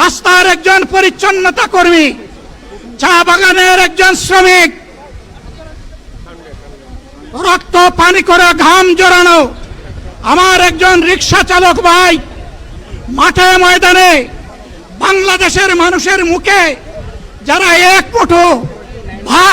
রাস্তার একজন পরিচ্ছন্নতা কর্মী, চা বাগানের একজন শ্রমিক, রক্ত, পানি করে ঘাম জড়ানো, আমার একজন রিক্সা চালক ভাই, মাঠে ময়দানে বাংলাদেশের মানুষের মুখে যারা এক মুঠো ভাত